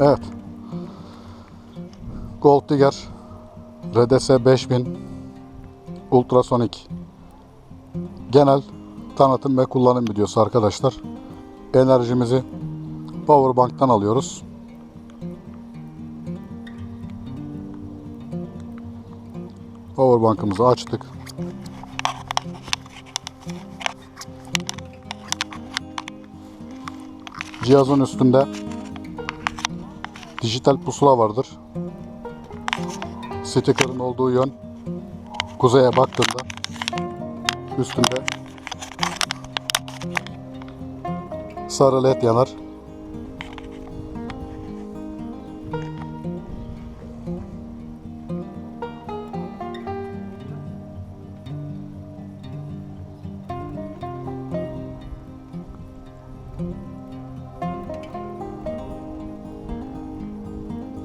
Evet. Gold Digger RDS 5000 Ultrasonik genel tanıtım ve kullanım videosu arkadaşlar. Enerjimizi Powerbank'tan alıyoruz. Powerbank'ımızı açtık. Cihazın üstünde dijital pusula vardır. Sticker'ın olduğu yön kuzeye baktığında üstünde sarı led yanar.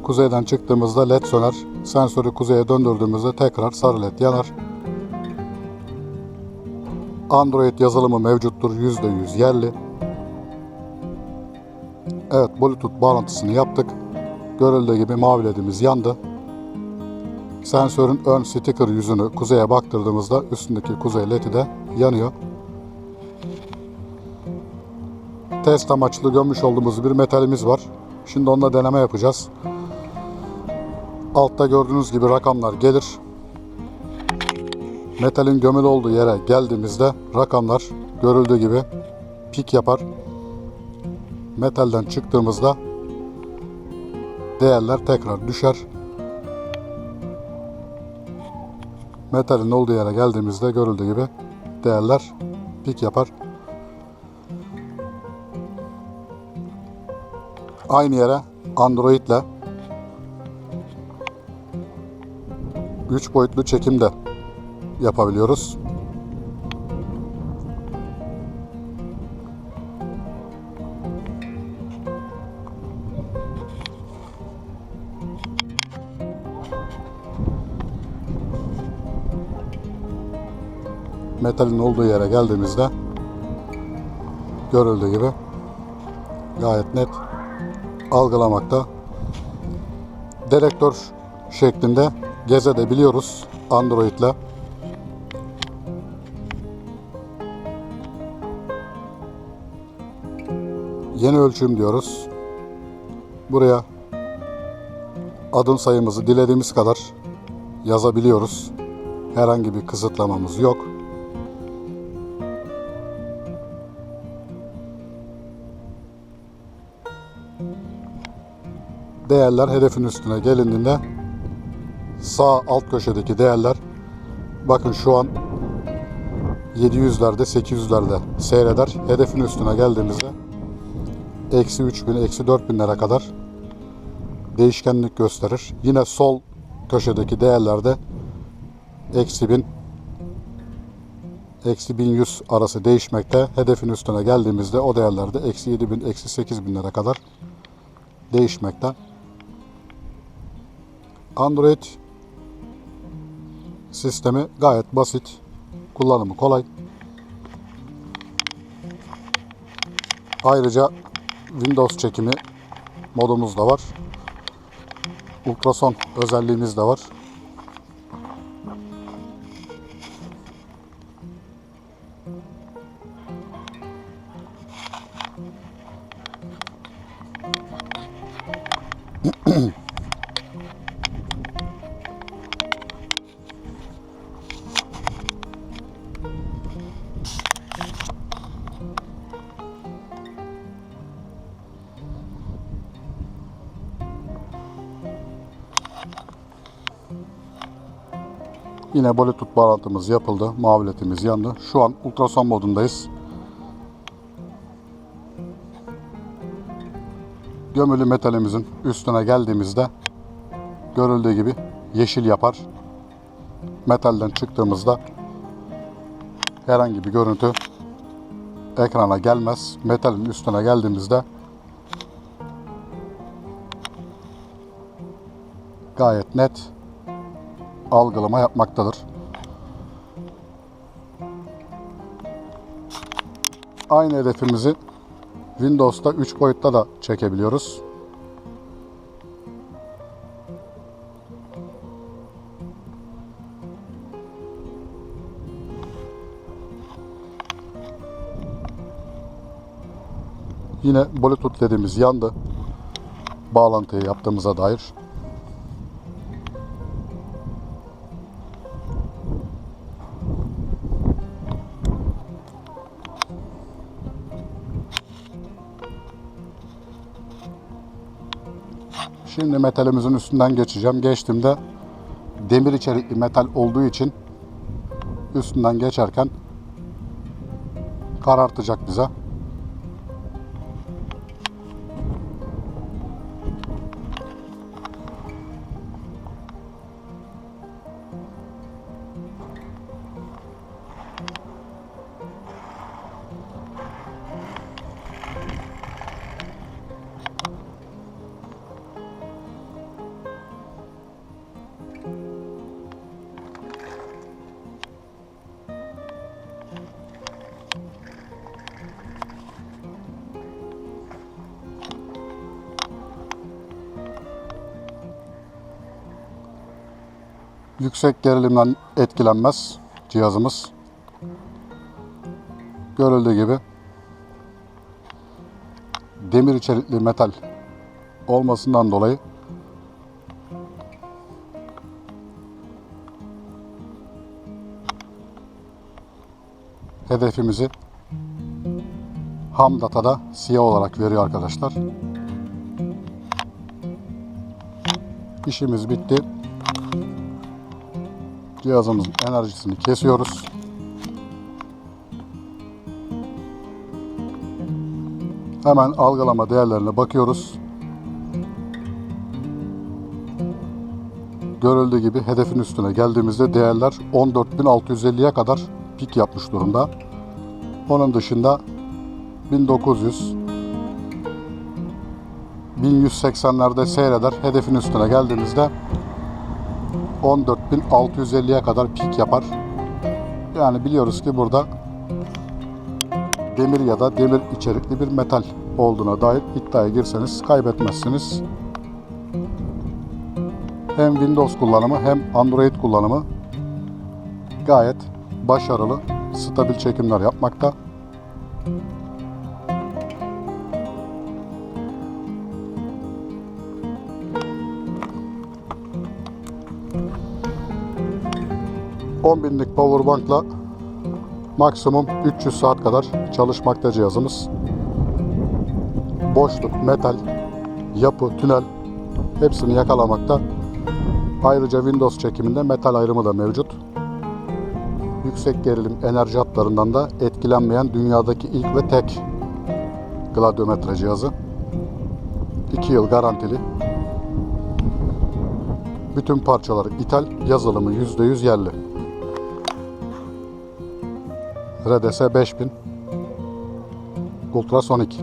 Kuzeyden çıktığımızda led söner. Sensörü kuzeye döndürdüğümüzde tekrar sarı led yanar. Android yazılımı mevcuttur. %100 yerli. Evet Bluetooth bağlantısını yaptık. Görüldüğü gibi mavi ledimiz yandı. Sensörün ön sticker yüzünü kuzeye baktırdığımızda üstündeki kuzey ledi de yanıyor. Test amaçlı gömmüş olduğumuz bir metalimiz var. Şimdi onunla deneme yapacağız. Altta gördüğünüz gibi rakamlar gelir. Metalin gömülü olduğu yere geldiğimizde rakamlar görüldüğü gibi pik yapar. Metalden çıktığımızda değerler tekrar düşer. Metalin olduğu yere geldiğimizde görüldüğü gibi değerler pik yapar. Aynı yere Android ile 3 boyutlu çekimde yapabiliyoruz. Metalin olduğu yere geldiğimizde görüldüğü gibi gayet net algılamakta. Dedektör şeklinde gezebiliyoruz Android ile. Yeni ölçüm diyoruz. Buraya adım sayımızı dilediğimiz kadar yazabiliyoruz. Herhangi bir kısıtlamamız yok. Değerler hedefin üstüne gelindiğinde sağ alt köşedeki değerler bakın şu an 700'lerde 800'lerde seyreder. Hedefin üstüne geldiğimizde eksi 3000 eksi 4000'lere kadar değişkenlik gösterir. Yine sol köşedeki değerlerde eksi 1000 eksi 1100 arası değişmekte. Hedefin üstüne geldiğimizde o değerlerde eksi 7000 eksi 8000'lere kadar değişmekte. Android sistemi gayet basit. Kullanımı kolay. Ayrıca Windows çekimi modumuz da var. Ultrason özelliğimiz de var. Yine Bluetooth bağlantımız yapıldı. Mavi ledimiz yandı. Şu an ultrason modundayız. Gömülü metalimizin üstüne geldiğimizde görüldüğü gibi yeşil yapar. Metalden çıktığımızda herhangi bir görüntü ekrana gelmez. Metalin üstüne geldiğimizde gayet net algılama yapmaktadır. Aynı hedefimizi Windows'ta 3 boyutta da çekebiliyoruz. Yine Bluetooth dediğimiz yandı. Bağlantıyı yaptığımıza dair Şimdi metalimizin üstünden geçeceğim. Geçtiğimde demir içerikli metal olduğu için üstünden geçerken karartacak bize. Yüksek gerilimden etkilenmez cihazımız. Görüldüğü gibi demir içerikli metal olmasından dolayı hedefimizi ham datada siyah olarak veriyor arkadaşlar. İşimiz bitti. Cihazımızın enerjisini kesiyoruz. Hemen algılama değerlerine bakıyoruz. Görüldüğü gibi hedefin üstüne geldiğimizde değerler 14.650'ye kadar pik yapmış durumda. Onun dışında 1900 1180'lerde seyreder. Hedefin üstüne geldiğimizde 14.650'ye kadar pik yapar. Yani biliyoruz ki burada demir ya da demir içerikli bir metal olduğuna dair iddiaya girseniz kaybetmezsiniz. Hem Windows kullanımı hem Android kullanımı gayet başarılı, stabil çekimler yapmakta. ...10 binlik powerbankla maksimum 300 saat kadar çalışmakta cihazımız. Boşluk, metal, yapı, tünel hepsini yakalamakta. Ayrıca Windows çekiminde metal ayrımı da mevcut. Yüksek gerilim enerji hatlarından da etkilenmeyen dünyadaki ilk ve tek gladyometre cihazı. 2 yıl garantili. Bütün parçaları ithal, yazılımı %100 yerli. RDS 5000 Ultrasonik